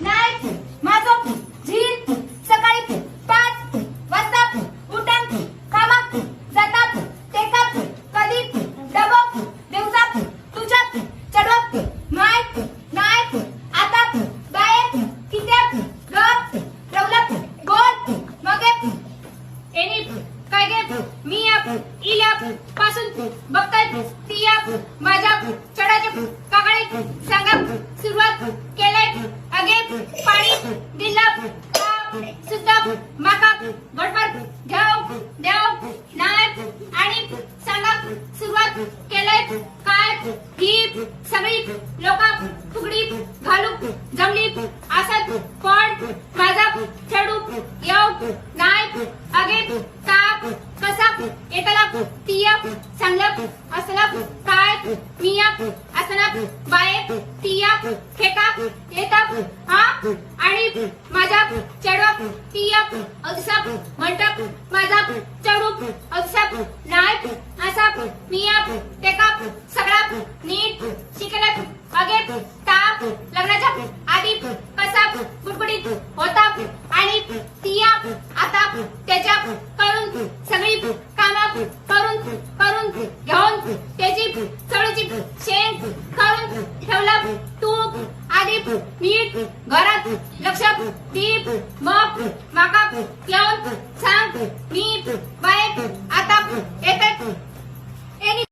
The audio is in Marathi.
नाही माझं झील सकाळी पाच वाजता उठण कामात जातात टेकात कधी डबक दिवसात तुझ्यात चढवत माय नाय आता बाय कित्यात गप रवलत गोल मगे एनी काय मी आप इल्या पासून बघताय ती आप माझ्या चढाचे काकडे सांगा सुरुवात केले अगे दिलप सुतप माकप माका गडबड घेऊ देव नाय आणि सांगप सुरुवात केले काय ही सगळी लोक फुगडी घालू जमली असत पण माझा खेळू येऊ नाही अगे ताप कसप एकाला तियप सांगलं असलप काय मियप असला बाये तियप खेका येतप हा आणि माझा चढवा तिया असा म्हणतात माझा चढू असा नाही असप मिया टेका सगळा नीट शिकला अगे ताप लग्नाच्या आधी कसा बुडबुडीत होता आणि तिया आता त्याच्या करून सगळी कामा करून करून घेऊन त्याची चळूची शेण करून ठेवला तू आधी नीट घरात लक्ष टीप मग माका येऊन सांग मी बाहेर.